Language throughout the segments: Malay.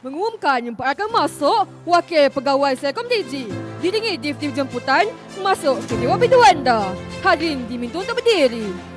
mengumumkan yang akan masuk wakil pegawai Selcom DG. Diringi Div-Div jemputan masuk ke Pintu Anda. Hadirin diminta untuk berdiri.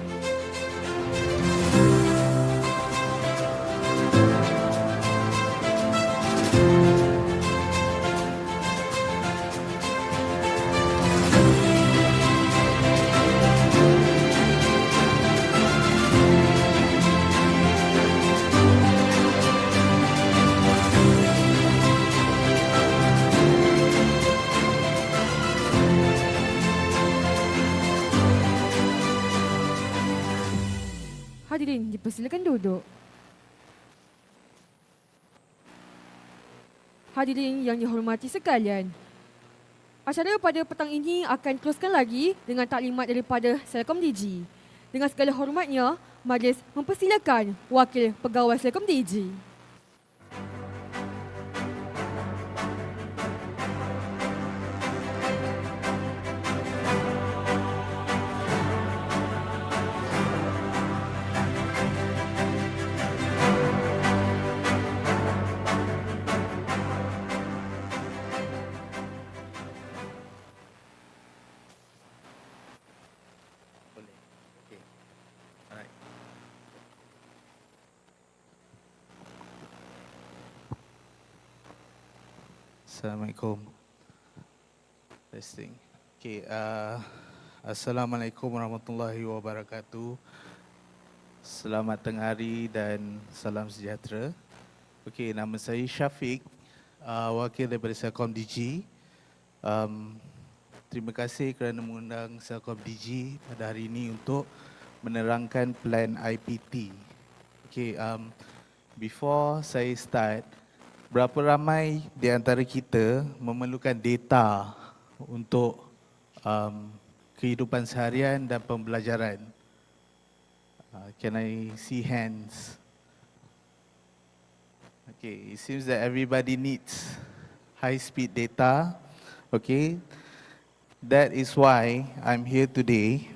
Duduk. Hadirin yang dihormati sekalian. Acara pada petang ini akan teruskan lagi dengan taklimat daripada Selcom DG. Dengan segala hormatnya, majlis mempersilakan wakil pegawai Selcom DG. Assalamualaikum. Testing. Okay. Uh, Assalamualaikum warahmatullahi wabarakatuh. Selamat tengah hari dan salam sejahtera. Okay, nama saya Syafiq, uh, wakil daripada Selcom DG. Um, terima kasih kerana mengundang Selcom DG pada hari ini untuk menerangkan plan IPT. Okay, um, before saya start, berapa ramai di antara kita memerlukan data untuk um, kehidupan seharian dan pembelajaran? Uh, can I see hands? Okay, it seems that everybody needs high-speed data. Okay, that is why I'm here today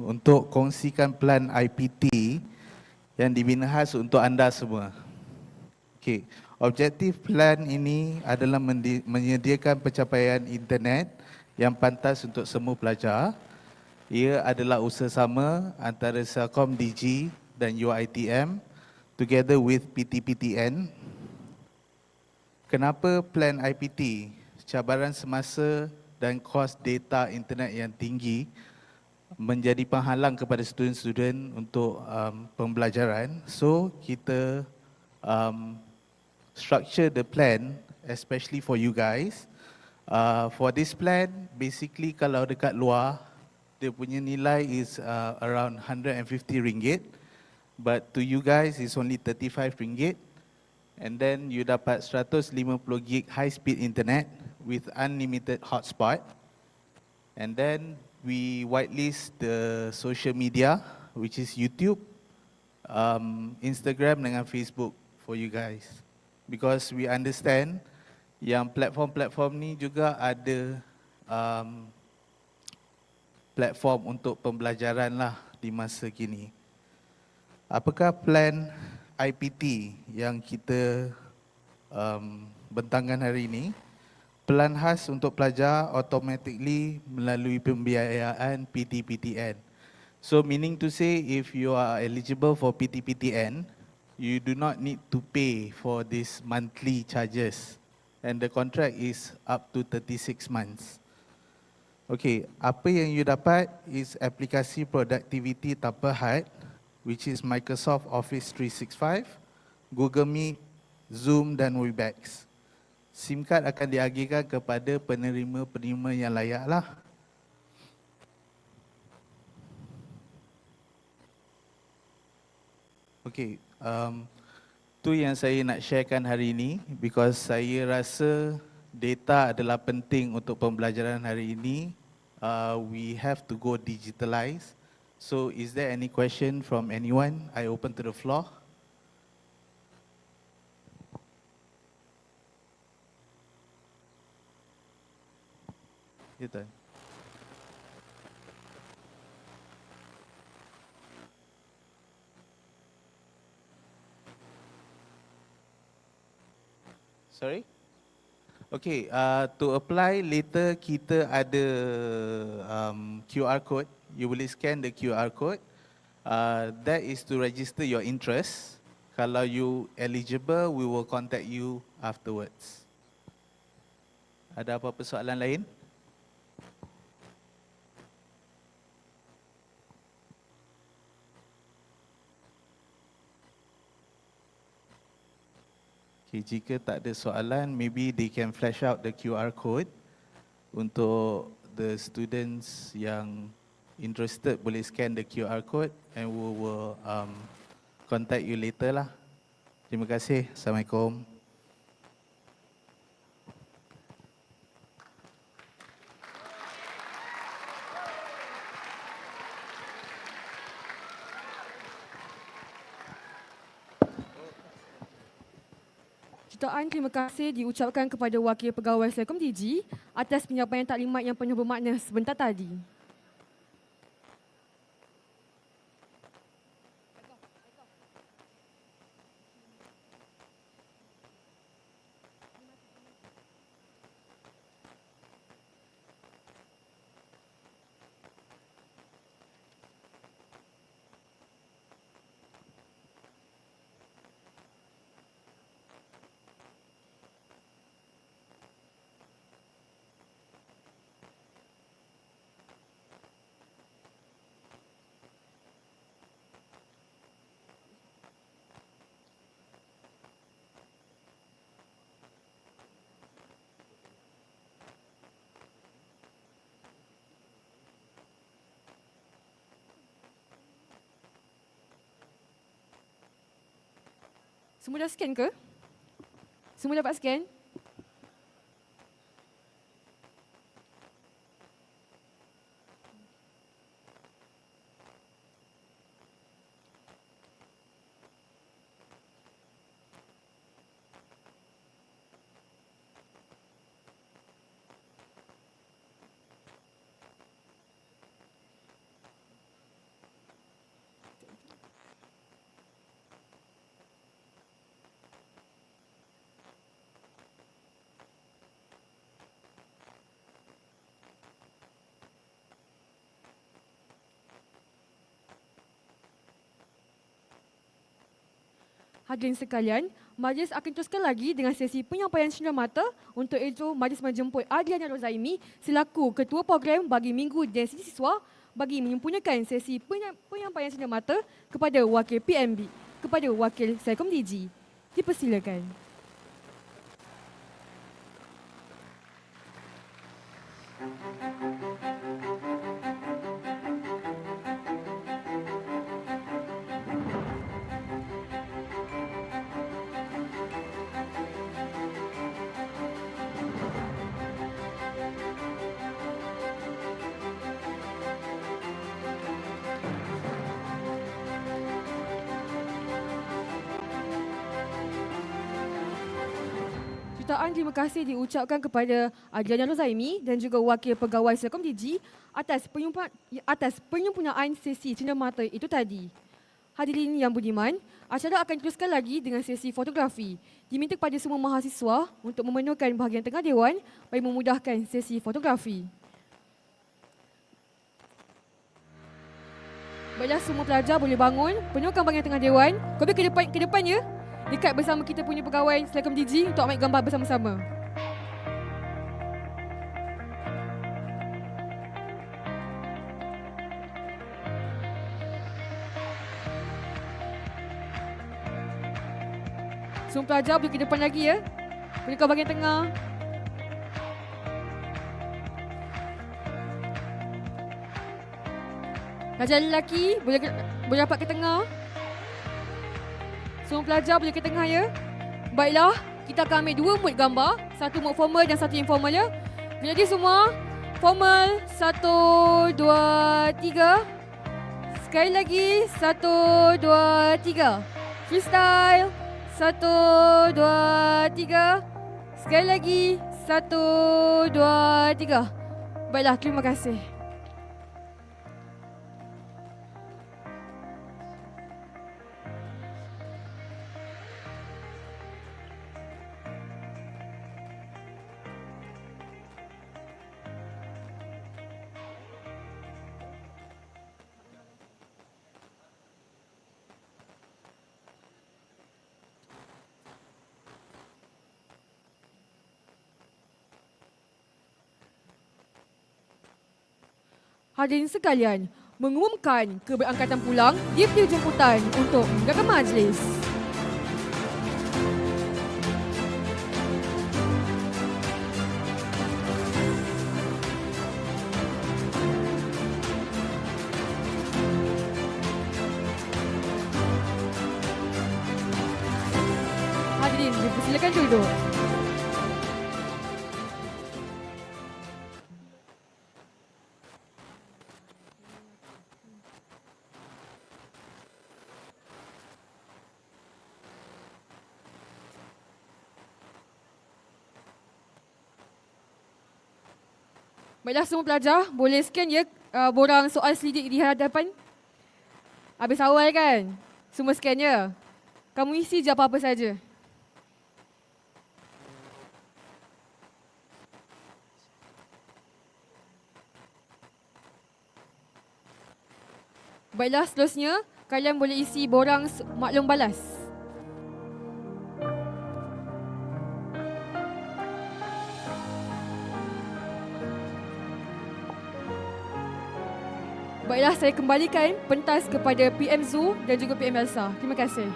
untuk kongsikan plan IPT yang dibina khas untuk anda semua. Okay, objektif plan ini adalah menyediakan pencapaian internet yang pantas untuk semua pelajar. Ia adalah usaha sama antara Selcom DG dan UiTM together with PTPTN Kenapa plan IPT? Cabaran semasa dan kos data internet yang tinggi menjadi penghalang kepada student-student untuk um, pembelajaran. So kita um, structure the plan especially for you guys. Uh, for this plan, basically kalau dekat luar, dia punya nilai is uh, around 150 ringgit. But to you guys, it's only 35 ringgit and then you dapat 150 gig high speed internet with unlimited hotspot and then we whitelist the social media which is YouTube um, Instagram dengan Facebook for you guys because we understand yang platform-platform ni juga ada um, platform untuk pembelajaran lah di masa kini. Apakah plan IPT yang kita um, bentangkan hari ini? Pelan khas untuk pelajar automatically melalui pembiayaan PTPTN. So meaning to say if you are eligible for PTPTN, you do not need to pay for this monthly charges and the contract is up to 36 months. Okay, apa yang you dapat is aplikasi productivity tanpa had which is Microsoft Office 365, Google Meet, Zoom dan Webex. SIM card akan diagihkan kepada penerima-penerima yang layak Okay, um, tu yang saya nak sharekan hari ini because saya rasa data adalah penting untuk pembelajaran hari ini. Uh, we have to go digitalize. So is there any question from anyone? I open to the floor. Your turn. Sorry? Okay, uh, to apply later kita ada um, QR code. You boleh scan the QR code. Uh, that is to register your interest. Kalau you eligible, we will contact you afterwards. Ada apa-apa soalan lain? Okay, jika tak ada soalan, maybe they can flash out the QR code untuk the students yang interested boleh scan the QR code and we will um, contact you later lah. Terima kasih. Assalamualaikum. Jutaan terima kasih diucapkan kepada Wakil Pegawai Selcom DG atas penyampaian taklimat yang penuh bermakna sebentar tadi. Semua dah scan ke? Semua dapat scan? Hadirin sekalian, majlis akan teruskan lagi dengan sesi penyampaian cenderamata. Untuk itu, majlis menjemput Adriana Rozaimi selaku Ketua Program bagi Minggu Density Siswa bagi menyempurnakan sesi penya- penyampaian cenderamata kepada Wakil PMB, kepada Wakil Selcom DG. Dipersilakan. Jutaan terima kasih diucapkan kepada Adriana Rozaimi dan juga Wakil Pegawai Selcom DG atas penyempurna, atas penyempurnaan sesi cenderamata itu tadi. Hadirin yang budiman, acara akan teruskan lagi dengan sesi fotografi. Diminta kepada semua mahasiswa untuk memenuhkan bahagian tengah dewan bagi memudahkan sesi fotografi. Baiklah semua pelajar boleh bangun, penuhkan bahagian tengah dewan. Kau ke depan ke depan ya. Dekat bersama kita punya pegawai Selcom DG untuk ambil gambar bersama-sama. Semua pelajar boleh ke depan lagi ya. Penuhkan bahagian tengah. Pelajar lelaki boleh boleh dapat ke tengah. Semua pelajar ke tengah ya. Baiklah, kita akan ambil dua mood gambar. Satu mood formal dan satu informal ya. Jadi semua, formal. Satu, dua, tiga. Sekali lagi, satu, dua, tiga. Freestyle. Satu, dua, tiga. Sekali lagi, satu, dua, tiga. Baiklah, terima kasih. Hadirin sekalian, mengumumkan keberangkatan pulang DPU jemputan untuk meninggalkan majlis. Hadirin, dipersilakan duduk. Baiklah semua pelajar, boleh scan ya uh, borang soal selidik di hadapan. Habis awal kan? Semua scan ya. Kamu isi je apa-apa saja. Baiklah seterusnya, kalian boleh isi borang maklum balas. Baiklah, saya kembalikan pentas kepada PM Zu dan juga PM Elsa. Terima kasih.